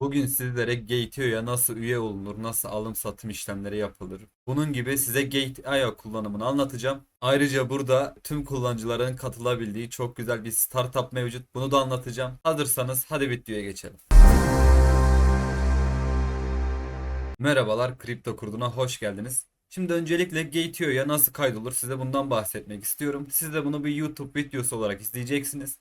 Bugün sizlere Gate.io'ya nasıl üye olunur, nasıl alım satım işlemleri yapılır. Bunun gibi size Gate.io kullanımını anlatacağım. Ayrıca burada tüm kullanıcıların katılabildiği çok güzel bir startup mevcut. Bunu da anlatacağım. Hazırsanız hadi videoya geçelim. Merhabalar, Kripto Kurdu'na hoş geldiniz. Şimdi öncelikle Gate.io'ya nasıl kaydolur size bundan bahsetmek istiyorum. Siz de bunu bir YouTube videosu olarak izleyeceksiniz.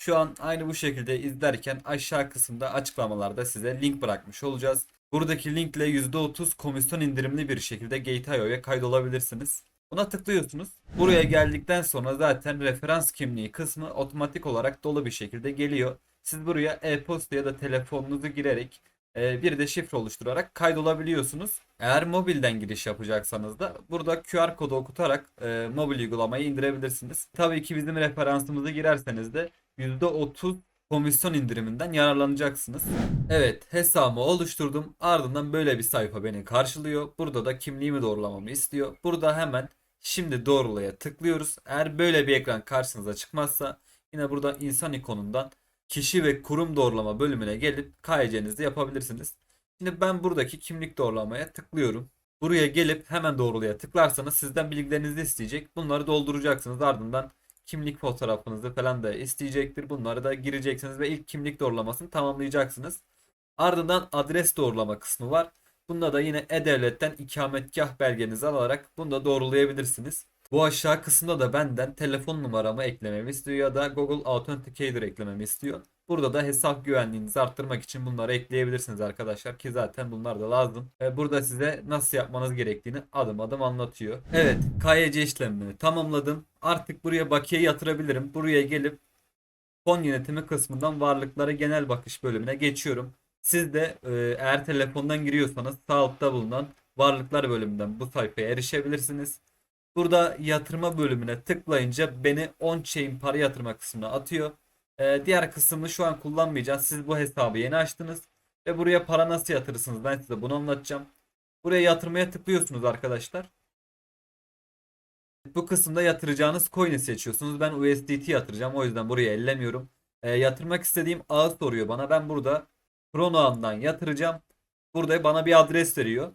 Şu an aynı bu şekilde izlerken aşağı kısımda açıklamalarda size link bırakmış olacağız. Buradaki linkle %30 komisyon indirimli bir şekilde Gate.io'ya kaydolabilirsiniz. Buna tıklıyorsunuz. Buraya geldikten sonra zaten referans kimliği kısmı otomatik olarak dolu bir şekilde geliyor. Siz buraya e-posta ya da telefonunuzu girerek e, bir de şifre oluşturarak kaydolabiliyorsunuz. Eğer mobilden giriş yapacaksanız da burada QR kodu okutarak e, mobil uygulamayı indirebilirsiniz. Tabii ki bizim referansımızı girerseniz de %30 komisyon indiriminden yararlanacaksınız. Evet hesabımı oluşturdum. Ardından böyle bir sayfa beni karşılıyor. Burada da kimliğimi doğrulamamı istiyor. Burada hemen şimdi doğrulaya tıklıyoruz. Eğer böyle bir ekran karşınıza çıkmazsa yine burada insan ikonundan kişi ve kurum doğrulama bölümüne gelip KYC'nizi yapabilirsiniz. Şimdi ben buradaki kimlik doğrulamaya tıklıyorum. Buraya gelip hemen doğrulaya tıklarsanız sizden bilgilerinizi isteyecek. Bunları dolduracaksınız. Ardından kimlik fotoğrafınızı falan da isteyecektir. Bunları da gireceksiniz ve ilk kimlik doğrulamasını tamamlayacaksınız. Ardından adres doğrulama kısmı var. Bunda da yine E-Devlet'ten ikametgah belgenizi alarak bunu da doğrulayabilirsiniz. Bu aşağı kısımda da benden telefon numaramı eklememi istiyor ya da Google Authenticator eklememi istiyor. Burada da hesap güvenliğinizi arttırmak için bunları ekleyebilirsiniz arkadaşlar ki zaten bunlar da lazım. Ve burada size nasıl yapmanız gerektiğini adım adım anlatıyor. Evet KYC işlemini tamamladım. Artık buraya bakiye yatırabilirim. Buraya gelip fon yönetimi kısmından varlıklara genel bakış bölümüne geçiyorum. Siz de e, eğer telefondan giriyorsanız sağ altta bulunan varlıklar bölümünden bu sayfaya erişebilirsiniz. Burada yatırma bölümüne tıklayınca beni on-chain para yatırma kısmına atıyor. Ee, diğer kısmını şu an kullanmayacağız. Siz bu hesabı yeni açtınız. Ve buraya para nasıl yatırırsınız ben size bunu anlatacağım. Buraya yatırmaya tıklıyorsunuz arkadaşlar. Bu kısımda yatıracağınız coin'i seçiyorsunuz. Ben USDT yatıracağım. O yüzden buraya ellemiyorum. Ee, yatırmak istediğim ağı soruyor bana. Ben burada Chrono ağından yatıracağım. Burada bana bir adres veriyor.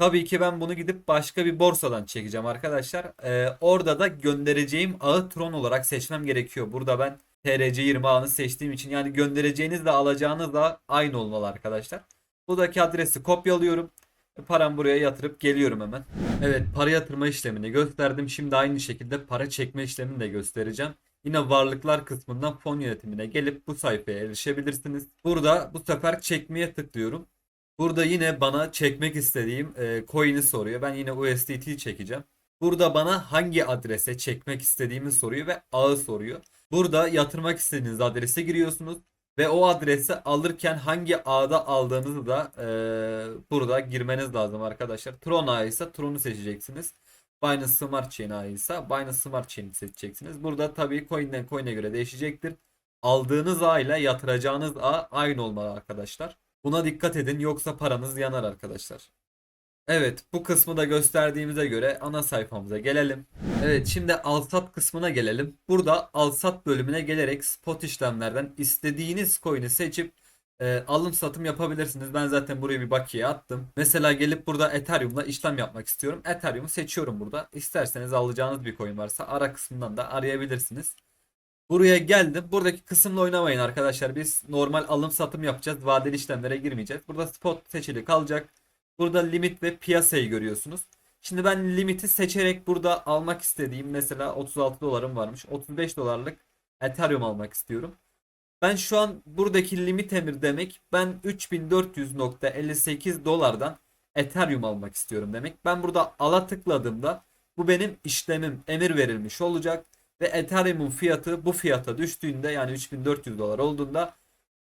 Tabii ki ben bunu gidip başka bir borsadan çekeceğim arkadaşlar. Ee, orada da göndereceğim ağı Tron olarak seçmem gerekiyor. Burada ben TRC20 ağını seçtiğim için yani göndereceğiniz de alacağınız da aynı olmalı arkadaşlar. Buradaki adresi kopyalıyorum. Param buraya yatırıp geliyorum hemen. Evet para yatırma işlemini gösterdim. Şimdi aynı şekilde para çekme işlemini de göstereceğim. Yine varlıklar kısmından fon yönetimine gelip bu sayfaya erişebilirsiniz. Burada bu sefer çekmeye tıklıyorum. Burada yine bana çekmek istediğim e, coin'i soruyor. Ben yine USDT çekeceğim. Burada bana hangi adrese çekmek istediğimi soruyor ve ağı soruyor. Burada yatırmak istediğiniz adrese giriyorsunuz ve o adresi alırken hangi ağda aldığınızı da e, burada girmeniz lazım arkadaşlar. Tron ağı ise Tron'u seçeceksiniz. Binance Smart Chain ağı ise Binance Smart Chain'i seçeceksiniz. Burada tabii coin'den coin'e göre değişecektir. Aldığınız ağ ile yatıracağınız ağ aynı olmalı arkadaşlar. Buna dikkat edin yoksa paranız yanar arkadaşlar. Evet bu kısmı da gösterdiğimize göre ana sayfamıza gelelim. Evet şimdi alsat kısmına gelelim. Burada alsat bölümüne gelerek spot işlemlerden istediğiniz coin'i seçip e, alım satım yapabilirsiniz. Ben zaten buraya bir bakiye attım. Mesela gelip burada Ethereum'la işlem yapmak istiyorum. Ethereum'u seçiyorum burada. İsterseniz alacağınız bir coin varsa ara kısmından da arayabilirsiniz. Buraya geldim. Buradaki kısımla oynamayın arkadaşlar. Biz normal alım satım yapacağız. Vadeli işlemlere girmeyeceğiz. Burada spot seçili kalacak. Burada limit ve piyasayı görüyorsunuz. Şimdi ben limiti seçerek burada almak istediğim mesela 36 dolarım varmış. 35 dolarlık Ethereum almak istiyorum. Ben şu an buradaki limit emir demek ben 3400.58 dolardan Ethereum almak istiyorum demek. Ben burada ala tıkladığımda bu benim işlemim emir verilmiş olacak ve Ethereum'un fiyatı bu fiyata düştüğünde yani 3400 dolar olduğunda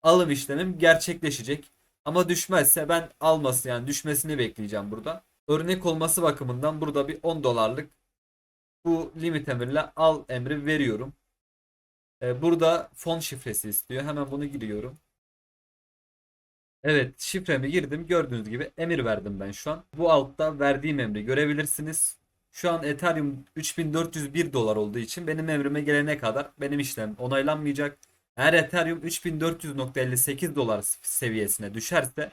alım işlemim gerçekleşecek. Ama düşmezse ben alması yani düşmesini bekleyeceğim burada. Örnek olması bakımından burada bir 10 dolarlık bu limit emirle al emri veriyorum. Ee, burada fon şifresi istiyor. Hemen bunu giriyorum. Evet şifremi girdim. Gördüğünüz gibi emir verdim ben şu an. Bu altta verdiğim emri görebilirsiniz. Şu an Ethereum 3401 dolar olduğu için benim emrime gelene kadar benim işlem onaylanmayacak. Eğer Ethereum 3400.58 dolar seviyesine düşerse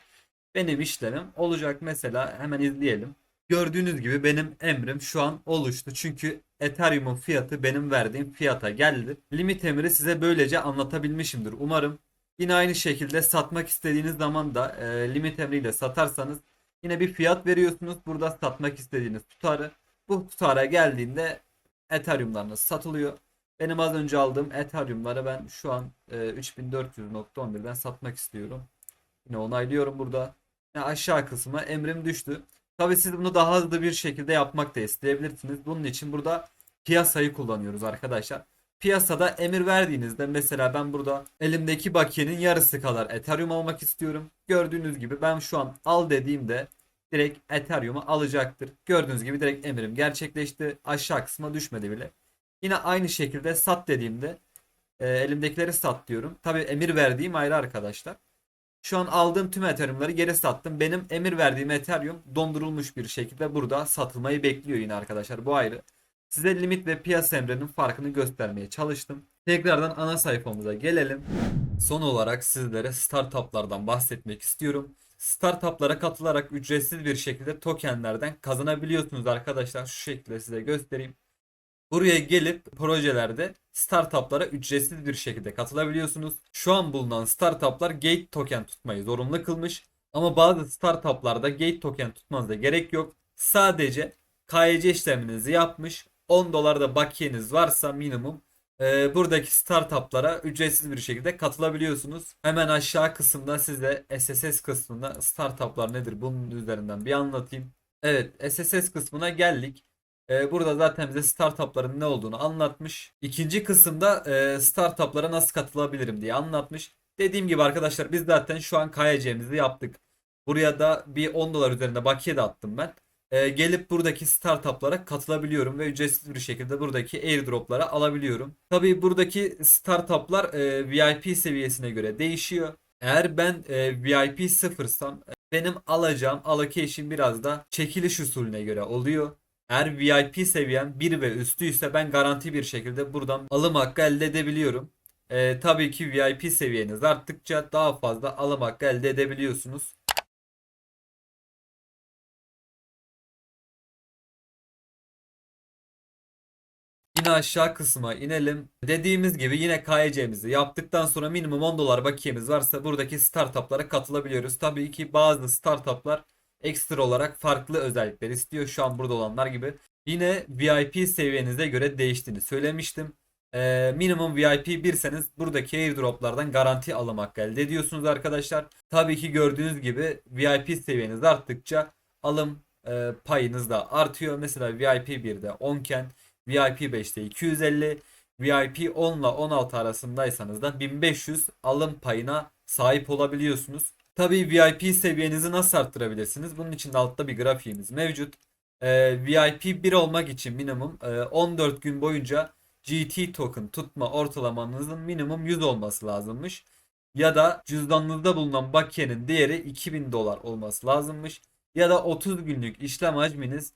benim işlemim olacak mesela hemen izleyelim. Gördüğünüz gibi benim emrim şu an oluştu. Çünkü Ethereum'un fiyatı benim verdiğim fiyata geldi. Limit emri size böylece anlatabilmişimdir. Umarım yine aynı şekilde satmak istediğiniz zaman da e, limit emriyle satarsanız yine bir fiyat veriyorsunuz. Burada satmak istediğiniz tutarı. Bu tutara geldiğinde Ethereum'larınız satılıyor. Benim az önce aldığım Ethereum'ları ben şu an e, 3400.11'den satmak istiyorum. Yine onaylıyorum burada. Yani aşağı kısmına emrim düştü. Tabii siz bunu daha hızlı bir şekilde yapmak da isteyebilirsiniz. Bunun için burada piyasayı kullanıyoruz arkadaşlar. Piyasada emir verdiğinizde mesela ben burada elimdeki bakiyenin yarısı kadar Ethereum almak istiyorum. Gördüğünüz gibi ben şu an al dediğimde direkt Ethereum'u alacaktır. Gördüğünüz gibi direkt emirim gerçekleşti. Aşağı kısma düşmedi bile. Yine aynı şekilde sat dediğimde e, elimdekileri sat diyorum. Tabii emir verdiğim ayrı arkadaşlar. Şu an aldığım tüm Ethereum'ları geri sattım. Benim emir verdiğim Ethereum dondurulmuş bir şekilde burada satılmayı bekliyor yine arkadaşlar. Bu ayrı. Size limit ve piyasa emrinin farkını göstermeye çalıştım. Tekrardan ana sayfamıza gelelim. Son olarak sizlere startuplardan bahsetmek istiyorum. Startuplara katılarak ücretsiz bir şekilde tokenlerden kazanabiliyorsunuz arkadaşlar. Şu şekilde size göstereyim. Buraya gelip projelerde startuplara ücretsiz bir şekilde katılabiliyorsunuz. Şu an bulunan startuplar gate token tutmayı zorunlu kılmış. Ama bazı startuplarda gate token tutmanıza gerek yok. Sadece KYC işleminizi yapmış. 10 dolar da bakiyeniz varsa minimum e, buradaki startuplara ücretsiz bir şekilde katılabiliyorsunuz. Hemen aşağı kısımda size SSS kısmında startuplar nedir bunun üzerinden bir anlatayım. Evet SSS kısmına geldik. Ee, burada zaten bize startupların ne olduğunu anlatmış. İkinci kısımda e, startuplara nasıl katılabilirim diye anlatmış. Dediğim gibi arkadaşlar biz zaten şu an KYC'mizi yaptık. Buraya da bir 10 dolar üzerinde bakiye de attım ben. Ee, gelip buradaki startuplara katılabiliyorum ve ücretsiz bir şekilde buradaki airdroplara alabiliyorum. Tabii buradaki startuplar e, VIP seviyesine göre değişiyor. Eğer ben e, VIP sıfırsam e, benim alacağım allocation biraz da çekiliş usulüne göre oluyor. Eğer VIP seviyem 1 ve üstüyse ben garanti bir şekilde buradan alım hakkı elde edebiliyorum. Ee, tabii ki VIP seviyeniz arttıkça daha fazla alım hakkı elde edebiliyorsunuz. Yine aşağı kısma inelim. Dediğimiz gibi yine KYC'mizi yaptıktan sonra minimum 10 dolar bakiyemiz varsa buradaki startuplara katılabiliyoruz. Tabii ki bazı startuplar ekstra olarak farklı özellikler istiyor. Şu an burada olanlar gibi. Yine VIP seviyenize göre değiştiğini söylemiştim. Ee, minimum VIP birseniz buradaki airdroplardan garanti alım hakkı elde ediyorsunuz arkadaşlar. Tabii ki gördüğünüz gibi VIP seviyeniz arttıkça alım e, payınız da artıyor. Mesela VIP 1'de 10 iken VIP 5'te 250 VIP 10 ile 16 arasındaysanız da 1500 alım payına sahip olabiliyorsunuz. Tabii VIP seviyenizi nasıl arttırabilirsiniz? Bunun için de altta bir grafiğimiz mevcut. Ee, VIP 1 olmak için minimum e, 14 gün boyunca GT token tutma ortalamanızın minimum 100 olması lazımmış. Ya da cüzdanınızda bulunan bakiyenin değeri 2000 dolar olması lazımmış. Ya da 30 günlük işlem hacminiz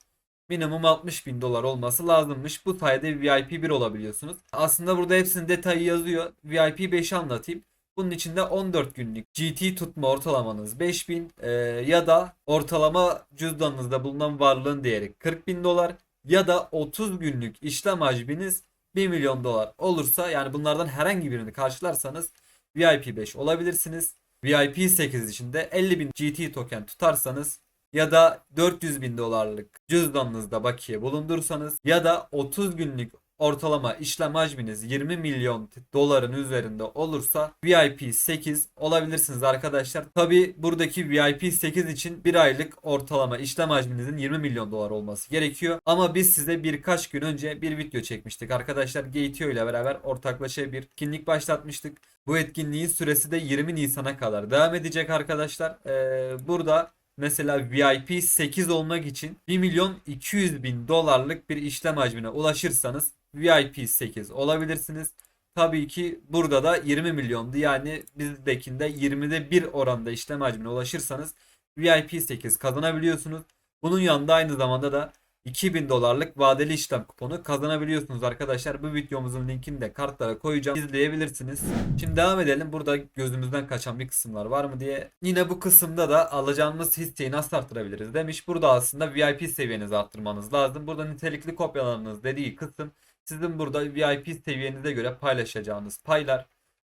minimum 60 bin dolar olması lazımmış. Bu sayede VIP 1 olabiliyorsunuz. Aslında burada hepsinin detayı yazıyor. VIP 5'i anlatayım. Bunun içinde 14 günlük GT tutma ortalamanız 5000 e, ya da ortalama cüzdanınızda bulunan varlığın değeri 40 bin dolar ya da 30 günlük işlem hacminiz 1 milyon dolar olursa yani bunlardan herhangi birini karşılarsanız VIP 5 olabilirsiniz. VIP 8 içinde 50 bin GT token tutarsanız ya da 400 bin dolarlık cüzdanınızda bakiye bulundursanız ya da 30 günlük ortalama işlem hacminiz 20 milyon doların üzerinde olursa VIP 8 olabilirsiniz arkadaşlar. Tabi buradaki VIP 8 için bir aylık ortalama işlem hacminizin 20 milyon dolar olması gerekiyor. Ama biz size birkaç gün önce bir video çekmiştik arkadaşlar. Gateo ile beraber ortaklaşa bir etkinlik başlatmıştık. Bu etkinliğin süresi de 20 Nisan'a kadar devam edecek arkadaşlar. Ee, burada mesela VIP 8 olmak için 1 milyon 200 bin dolarlık bir işlem hacmine ulaşırsanız VIP 8 olabilirsiniz. Tabii ki burada da 20 milyondu. Yani bizdekinde 20'de 1 oranda işlem hacmine ulaşırsanız VIP 8 kazanabiliyorsunuz. Bunun yanında aynı zamanda da 2000 dolarlık vadeli işlem kuponu kazanabiliyorsunuz arkadaşlar. Bu videomuzun linkini de kartlara koyacağım. İzleyebilirsiniz. Şimdi devam edelim. Burada gözümüzden kaçan bir kısımlar var mı diye. Yine bu kısımda da alacağımız hisseyi nasıl arttırabiliriz demiş. Burada aslında VIP seviyenizi arttırmanız lazım. Burada nitelikli kopyalarınız dediği kısım sizin burada VIP seviyenize göre paylaşacağınız paylar.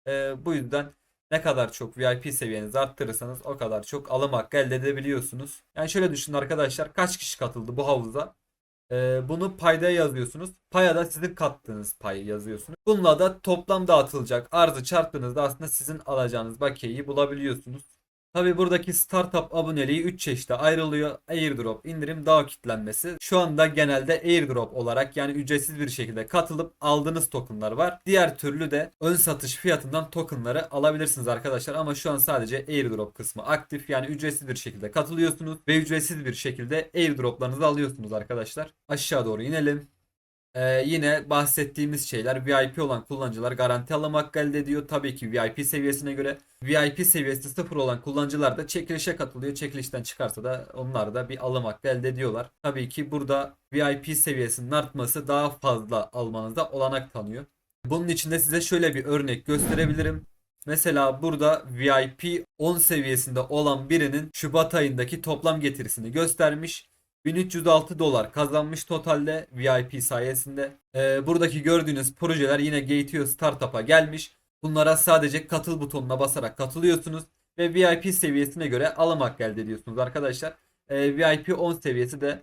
Ee, bu yüzden ne kadar çok VIP seviyenizi arttırırsanız o kadar çok alım hakkı elde edebiliyorsunuz. Yani şöyle düşünün arkadaşlar kaç kişi katıldı bu havuza? Ee, bunu payda yazıyorsunuz. Paya da sizin kattığınız pay yazıyorsunuz. Bununla da toplam dağıtılacak arzı çarptığınızda aslında sizin alacağınız bakiyeyi bulabiliyorsunuz. Tabi buradaki startup aboneliği 3 çeşite ayrılıyor. Airdrop, indirim, dağ kitlenmesi. Şu anda genelde airdrop olarak yani ücretsiz bir şekilde katılıp aldığınız tokenlar var. Diğer türlü de ön satış fiyatından tokenları alabilirsiniz arkadaşlar. Ama şu an sadece airdrop kısmı aktif. Yani ücretsiz bir şekilde katılıyorsunuz ve ücretsiz bir şekilde airdroplarınızı alıyorsunuz arkadaşlar. Aşağı doğru inelim. Ee, yine bahsettiğimiz şeyler VIP olan kullanıcılar garanti alım hakkı elde ediyor. Tabii ki VIP seviyesine göre. VIP seviyesi sıfır olan kullanıcılar da çekilişe katılıyor. Çekilişten çıkarsa da onlar da bir alım hakkı elde ediyorlar. Tabii ki burada VIP seviyesinin artması daha fazla almanıza olanak tanıyor. Bunun için de size şöyle bir örnek gösterebilirim. Mesela burada VIP 10 seviyesinde olan birinin Şubat ayındaki toplam getirisini göstermiş. 1306 dolar kazanmış totalde VIP sayesinde. Ee, buradaki gördüğünüz projeler yine Gateo Startup'a gelmiş. Bunlara sadece katıl butonuna basarak katılıyorsunuz ve VIP seviyesine göre alım hakkı elde ediyorsunuz arkadaşlar. Ee, VIP 10 seviyesi de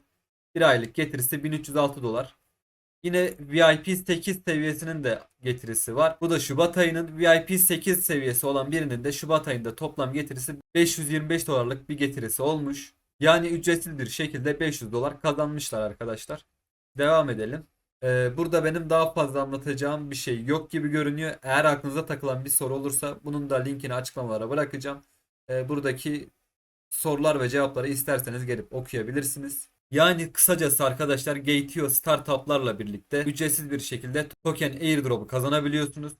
bir aylık getirisi 1306 dolar. Yine VIP 8 seviyesinin de getirisi var. Bu da Şubat ayının VIP 8 seviyesi olan birinin de Şubat ayında toplam getirisi 525 dolarlık bir getirisi olmuş. Yani ücretsiz bir şekilde 500 dolar kazanmışlar arkadaşlar. Devam edelim. Ee, burada benim daha fazla anlatacağım bir şey yok gibi görünüyor. Eğer aklınıza takılan bir soru olursa bunun da linkini açıklamalara bırakacağım. Ee, buradaki sorular ve cevapları isterseniz gelip okuyabilirsiniz. Yani kısacası arkadaşlar Gateo startuplarla birlikte ücretsiz bir şekilde token airdrop'u kazanabiliyorsunuz.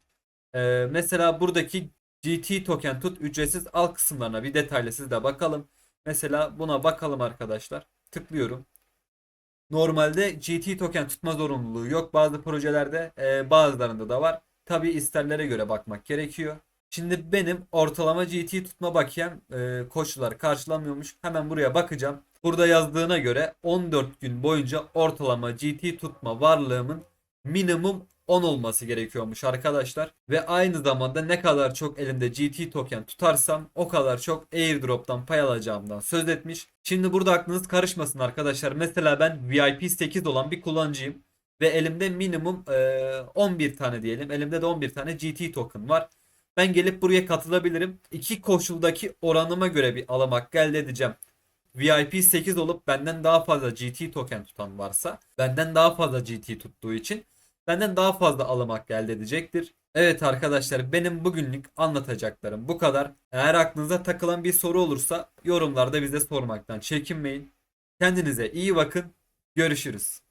Ee, mesela buradaki GT token tut ücretsiz al kısımlarına bir detaylı siz de bakalım. Mesela buna bakalım arkadaşlar. Tıklıyorum. Normalde GT token tutma zorunluluğu yok. Bazı projelerde e, bazılarında da var. Tabi isterlere göre bakmak gerekiyor. Şimdi benim ortalama GT tutma bakiyem e, koşullar karşılamıyormuş. Hemen buraya bakacağım. Burada yazdığına göre 14 gün boyunca ortalama GT tutma varlığımın minimum 10 olması gerekiyormuş arkadaşlar. Ve aynı zamanda ne kadar çok elimde GT token tutarsam o kadar çok airdrop'tan pay alacağımdan söz etmiş. Şimdi burada aklınız karışmasın arkadaşlar. Mesela ben VIP 8 olan bir kullanıcıyım. Ve elimde minimum e, 11 tane diyelim. Elimde de 11 tane GT token var. Ben gelip buraya katılabilirim. İki koşuldaki oranıma göre bir alım hakkı elde edeceğim. VIP 8 olup benden daha fazla GT token tutan varsa benden daha fazla GT tuttuğu için benden daha fazla alım hakkı elde edecektir. Evet arkadaşlar benim bugünlük anlatacaklarım bu kadar. Eğer aklınıza takılan bir soru olursa yorumlarda bize sormaktan çekinmeyin. Kendinize iyi bakın. Görüşürüz.